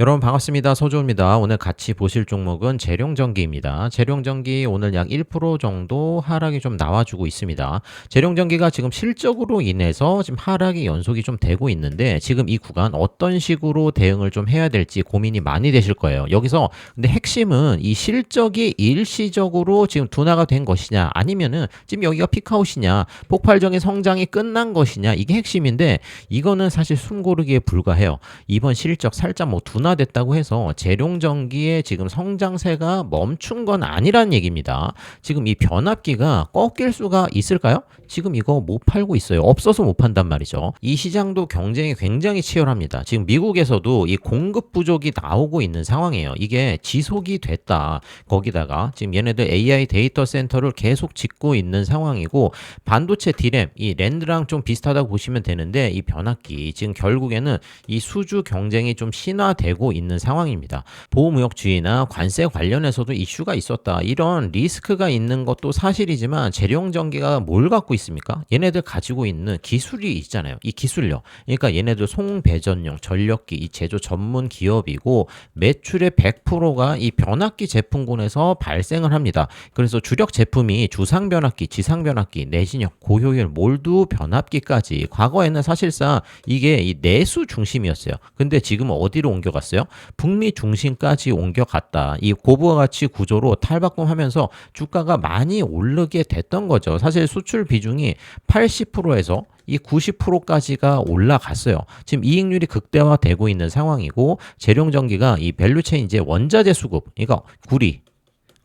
여러분 반갑습니다. 서주입니다. 오늘 같이 보실 종목은 재룡전기입니다. 재룡전기 오늘 약 1% 정도 하락이 좀 나와주고 있습니다. 재룡전기가 지금 실적으로 인해서 지금 하락이 연속이 좀 되고 있는데 지금 이 구간 어떤 식으로 대응을 좀 해야 될지 고민이 많이 되실 거예요. 여기서 근데 핵심은 이 실적이 일시적으로 지금 둔화가 된 것이냐 아니면은 지금 여기가 피크아웃이냐 폭발적인 성장이 끝난 것이냐 이게 핵심인데 이거는 사실 숨 고르기에 불과해요. 이번 실적 살짝 뭐 둔화 완화됐다고 해서 재룡전기의 지금 성장세가 멈춘 건 아니란 얘기입니다. 지금 이 변압기가 꺾일 수가 있을까요? 지금 이거 못 팔고 있어요. 없어서 못 판단 말이죠. 이 시장도 경쟁이 굉장히 치열합니다. 지금 미국에서도 이 공급 부족이 나오고 있는 상황이에요. 이게 지속이 됐다. 거기다가 지금 얘네들 AI 데이터 센터를 계속 짓고 있는 상황이고 반도체 디램 이 랜드랑 좀 비슷하다고 보시면 되는데 이 변압기 지금 결국에는 이 수주 경쟁이 좀 신화되고 되고 있는 상황입니다. 보호무역주의나 관세 관련해서도 이슈가 있었다. 이런 리스크가 있는 것도 사실이지만 재룡전기가 뭘 갖고 있습니까? 얘네들 가지고 있는 기술이 있잖아요. 이 기술력. 그러니까 얘네들 송배전용 전력기 이 제조 전문 기업이고 매출의 100%가 이 변압기 제품군에서 발생을 합니다. 그래서 주력 제품이 주상 변압기, 지상 변압기, 내진역, 고효율, 몰두 변압기까지 과거에는 사실상 이게 이 내수 중심이었어요. 근데 지금 어디로 옮겨갔어요? 옮겨갔어요. 북미 중심까지 옮겨갔다. 이 고부가 가치 구조로 탈바꿈하면서 주가가 많이 오르게 됐던 거죠. 사실 수출 비중이 80%에서 이 90%까지가 올라갔어요. 지금 이익률이 극대화되고 있는 상황이고 재룡전기가 이 밸류체인 이제 원자재 수급, 그러니까 구리,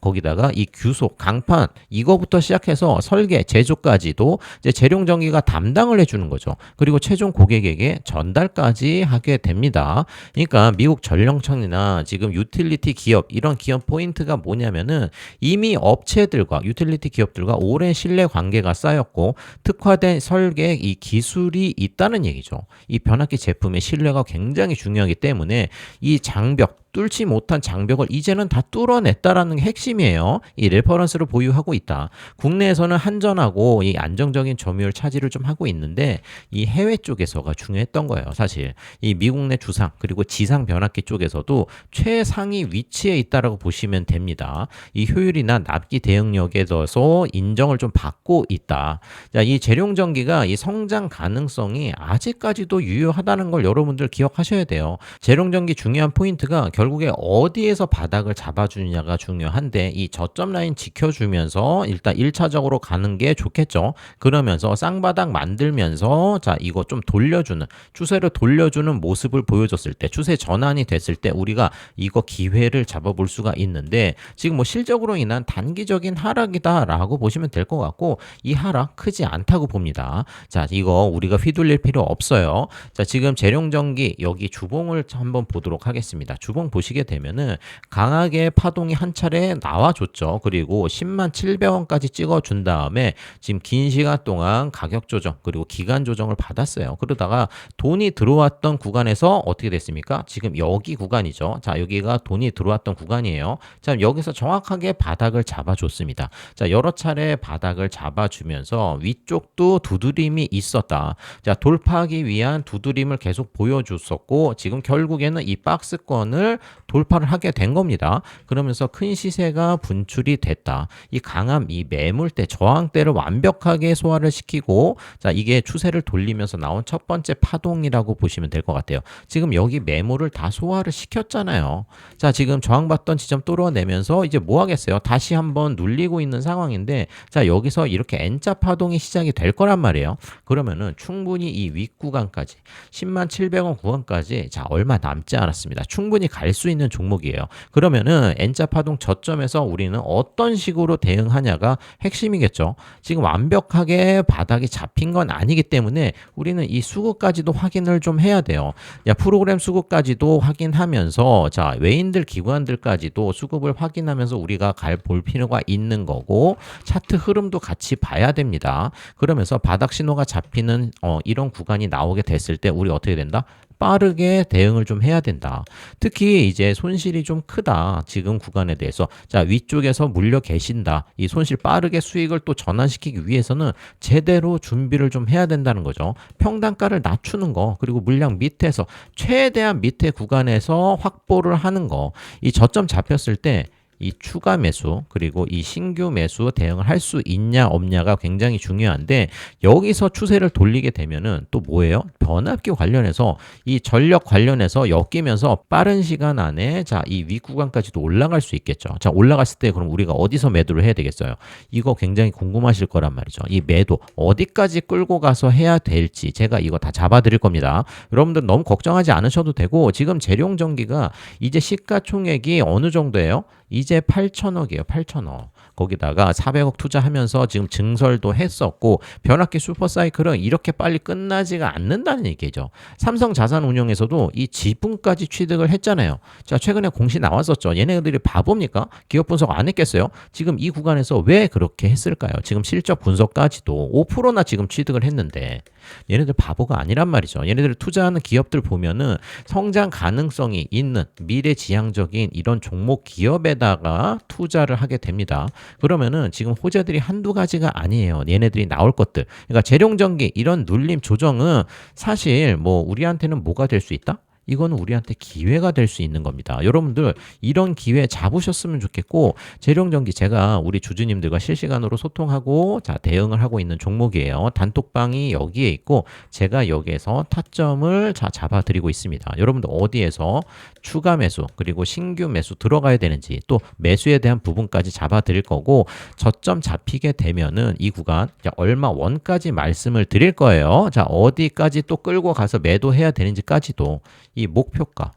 거기다가 이 규속, 강판 이거부터 시작해서 설계, 제조까지도 이제 재룡전기가 담당을 해주는 거죠. 그리고 최종 고객에게 전달까지 하게 됩니다. 그러니까 미국 전력청이나 지금 유틸리티 기업 이런 기업 포인트가 뭐냐면은 이미 업체들과 유틸리티 기업들과 오랜 신뢰 관계가 쌓였고 특화된 설계 이 기술이 있다는 얘기죠. 이 변압기 제품의 신뢰가 굉장히 중요하기 때문에 이 장벽 뚫지 못한 장벽을 이제는 다 뚫어냈다라는 게 핵심이에요. 이 레퍼런스를 보유하고 있다. 국내에서는 한전하고 이 안정적인 점유율 차지를 좀 하고 있는데 이 해외 쪽에서가 중요했던 거예요. 사실 이 미국 내 주상 그리고 지상 변압기 쪽에서도 최상위 위치에 있다라고 보시면 됩니다. 이 효율이나 납기 대응력에 대해서 인정을 좀 받고 있다. 자, 이 재룡 전기가 이 성장 가능성이 아직까지도 유효하다는 걸 여러분들 기억하셔야 돼요. 재룡 전기 중요한 포인트가 결 결국에 어디에서 바닥을 잡아주느냐가 중요한데 이 저점 라인 지켜주면서 일단 1차적으로 가는 게 좋겠죠. 그러면서 쌍바닥 만들면서 자 이거 좀 돌려주는 추세를 돌려주는 모습을 보여줬을 때 추세 전환이 됐을 때 우리가 이거 기회를 잡아볼 수가 있는데 지금 뭐 실적으로 인한 단기적인 하락이다라고 보시면 될 것 같고 이 하락 크지 않다고 봅니다. 자 이거 우리가 휘둘릴 필요 없어요. 자 지금 재룡전기 여기 주봉을 한번 보도록 하겠습니다. 주봉 보시게 되면은 강하게 파동이 한 차례 나와줬죠. 그리고 10만 700원까지 찍어준 다음에 지금 긴 시간 동안 가격 조정 그리고 기간 조정을 받았어요. 그러다가 돈이 들어왔던 구간에서 어떻게 됐습니까? 지금 여기 구간이죠. 자, 여기가 돈이 들어왔던 구간이에요. 자, 여기서 정확하게 바닥을 잡아줬습니다. 자, 여러 차례 바닥을 잡아주면서 위쪽도 두드림이 있었다. 자, 돌파하기 위한 두드림을 계속 보여줬었고 지금 결국에는 이 박스권을 돌파를 하게 된 겁니다. 그러면서 큰 시세가 분출이 됐다. 이 강함, 이 매물대, 저항대를 완벽하게 소화를 시키고 자 이게 추세를 돌리면서 나온 첫 번째 파동이라고 보시면 될 것 같아요. 지금 여기 매물을 다 소화를 시켰잖아요. 자 지금 저항받던 지점 뚫어내면서 이제 뭐 하겠어요? 다시 한번 눌리고 있는 상황인데 자 여기서 이렇게 N자 파동이 시작이 될 거란 말이에요. 그러면은 충분히 이 윗구간까지 10만 700원 구간까지 자 얼마 남지 않았습니다. 충분히 갈 수 있는 종목이에요. 그러면은 N자 파동 저점에서 우리는 어떤 식으로 대응하냐가 핵심이겠죠. 지금 완벽하게 바닥이 잡힌 건 아니기 때문에 우리는 이 수급까지도 확인을 좀 해야 돼요. 야, 프로그램 수급까지도 확인하면서 자, 외인들 기관들까지도 수급을 확인하면서 우리가 갈 볼 필요가 있는 거고 차트 흐름도 같이 봐야 됩니다. 그러면서 바닥 신호가 잡히는 어, 이런 구간이 나오게 됐을 때 우리 어떻게 된다? 빠르게 대응을 좀 해야 된다. 특히 이제 손실이 좀 크다. 지금 구간에 대해서 자 위쪽에서 물려 계신다. 이 손실 빠르게 수익을 또 전환시키기 위해서는 제대로 준비를 좀 해야 된다는 거죠. 평단가를 낮추는 거 그리고 물량 밑에서 최대한 밑에 구간에서 확보를 하는 거. 이 저점 잡혔을 때 이 추가 매수 그리고 이 신규 매수 대응을 할 수 있냐 없냐가 굉장히 중요한데 여기서 추세를 돌리게 되면은 또 뭐예요? 변압기 관련해서 이 전력 관련해서 엮이면서 빠른 시간 안에 자 이 윗구간까지도 올라갈 수 있겠죠. 자 올라갔을 때 그럼 우리가 어디서 매도를 해야 되겠어요? 이거 굉장히 궁금하실 거란 말이죠. 이 매도 어디까지 끌고 가서 해야 될지 제가 이거 다 잡아드릴 겁니다. 여러분들 너무 걱정하지 않으셔도 되고 지금 재룡전기가 이제 시가총액이 어느 정도예요? 이제 8천억이에요. 8천억. 거기다가 400억 투자하면서 지금 증설도 했었고 변압기 슈퍼사이클은 이렇게 빨리 끝나지가 않는다는 얘기죠. 삼성 자산운용에서도 이 지분까지 취득을 했잖아요. 자 최근에 공시 나왔었죠. 얘네들이 바보입니까? 기업 분석 안 했겠어요? 지금 이 구간에서 왜 그렇게 했을까요? 지금 실적 분석까지도 5%나 지금 취득을 했는데 얘네들 바보가 아니란 말이죠. 얘네들 투자하는 기업들 보면은 성장 가능성이 있는 미래지향적인 이런 종목 기업에다가 투자를 하게 됩니다. 그러면은 지금 호재들이 한두 가지가 아니에요. 얘네들이 나올 것들. 그러니까 재룡전기 이런 눌림 조정은 사실 뭐 우리한테는 뭐가 될 수 있다? 이거는 우리한테 기회가 될 수 있는 겁니다. 여러분들 이런 기회 잡으셨으면 좋겠고 재룡전기 제가 우리 주주님들과 실시간으로 소통하고 자 대응을 하고 있는 종목이에요. 단톡방이 여기에 있고 제가 여기에서 타점을 자 잡아드리고 있습니다. 여러분들 어디에서 추가 매수 그리고 신규 매수 들어가야 되는지 또 매수에 대한 부분까지 잡아드릴 거고 저점 잡히게 되면은 이 구간 자, 얼마 원까지 말씀을 드릴 거예요. 자 어디까지 또 끌고 가서 매도해야 되는지까지도 이 목표가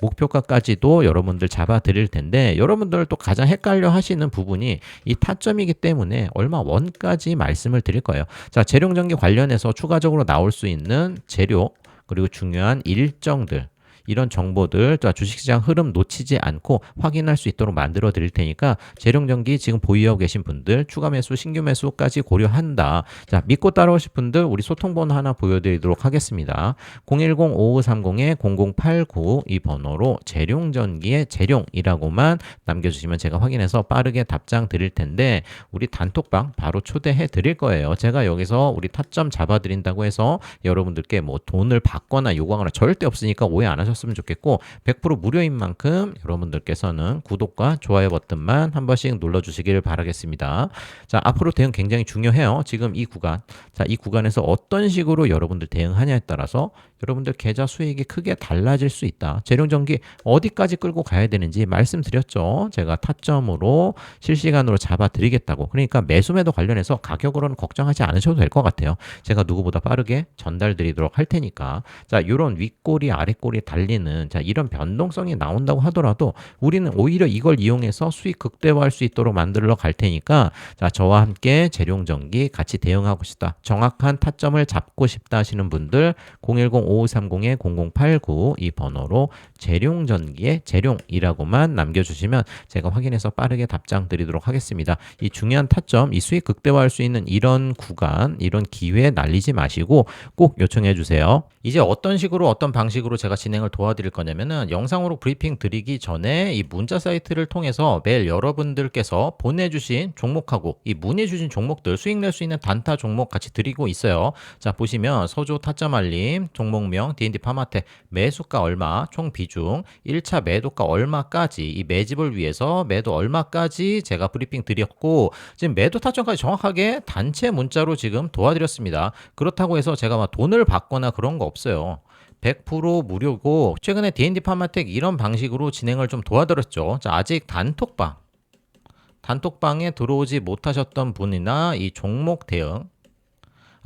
목표가까지도 여러분들 잡아 드릴 텐데 여러분들 또 가장 헷갈려 하시는 부분이 이 타점이기 때문에 얼마 원까지 말씀을 드릴 거예요. 자, 재룡전기 관련해서 추가적으로 나올 수 있는 재료 그리고 중요한 일정들 이런 정보들 자 주식시장 흐름 놓치지 않고 확인할 수 있도록 만들어 드릴 테니까 재룡전기 지금 보유하고 계신 분들 추가 매수 신규 매수까지 고려한다. 자 믿고 따라오실 분들 우리 소통번호 하나 보여드리도록 하겠습니다. 010-5530-0089 이 번호로 재룡전기의 재룡이라고만 남겨주시면 제가 확인해서 빠르게 답장 드릴 텐데 우리 단톡방 바로 초대해 드릴 거예요. 제가 여기서 우리 타점 잡아 드린다고 해서 여러분들께 뭐 돈을 받거나 요구하거나 절대 없으니까 오해 안 하셨으면 하셨으면 좋겠고 100% 무료인 만큼 여러분들께서는 구독과 좋아요 버튼만 한 번씩 눌러 주시길 바라겠습니다. 자 앞으로 대응 굉장히 중요해요. 지금 이 구간 자 이 구간에서 어떤 식으로 여러분들 대응하냐에 따라서 여러분들 계좌 수익이 크게 달라질 수 있다. 재룡전기 어디까지 끌고 가야 되는지 말씀드렸죠. 제가 타점으로 실시간으로 잡아 드리겠다고. 그러니까 매수매도 관련해서 가격으로는 걱정하지 않으셔도 될 것 같아요. 제가 누구보다 빠르게 전달 드리도록 할 테니까. 자, 이런 윗꼬리 아랫꼬리 달리 는 자 이런 변동성이 나온다고 하더라도 우리는 오히려 이걸 이용해서 수익 극대화할 수 있도록 만들러 갈 테니까 자 저와 함께 재룡전기 같이 대응하고 싶다. 정확한 타점을 잡고 싶다 하시는 분들 010 5530-0089 이 번호로 재룡전기의 재룡이라고만 남겨주시면 제가 확인해서 빠르게 답장 드리도록 하겠습니다. 이 중요한 타점, 이 수익 극대화할 수 있는 이런 구간, 이런 기회 날리지 마시고 꼭 요청해 주세요. 이제 어떤 식으로 어떤 방식으로 제가 진행을 도와드릴 거냐면은 영상으로 브리핑 드리기 전에 이 문자 사이트를 통해서 매일 여러분들께서 보내주신 종목하고 이 문의주신 종목들 수익 낼 수 있는 단타 종목 같이 드리고 있어요. 자 보시면 서조 종목 종목명 D&D 파마텍 매수가 얼마, 총 비중, 1차 매도가 얼마까지 이 매집을 위해서 매도 얼마까지 제가 브리핑 드렸고 지금 매도 타점까지 정확하게 단체 문자로 지금 도와드렸습니다. 그렇다고 해서 제가 막 돈을 받거나 그런 거 없어요. 100% 무료고 최근에 D&D 파마텍 이런 방식으로 진행을 좀 도와드렸죠. 자, 아직 단톡방 단톡방에 들어오지 못하셨던 분이나 이 종목 대응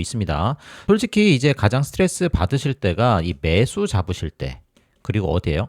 있습니다. 솔직히 이제 가장 스트레스 받으실 때가 이 매수 잡으실 때 그리고 어디에요?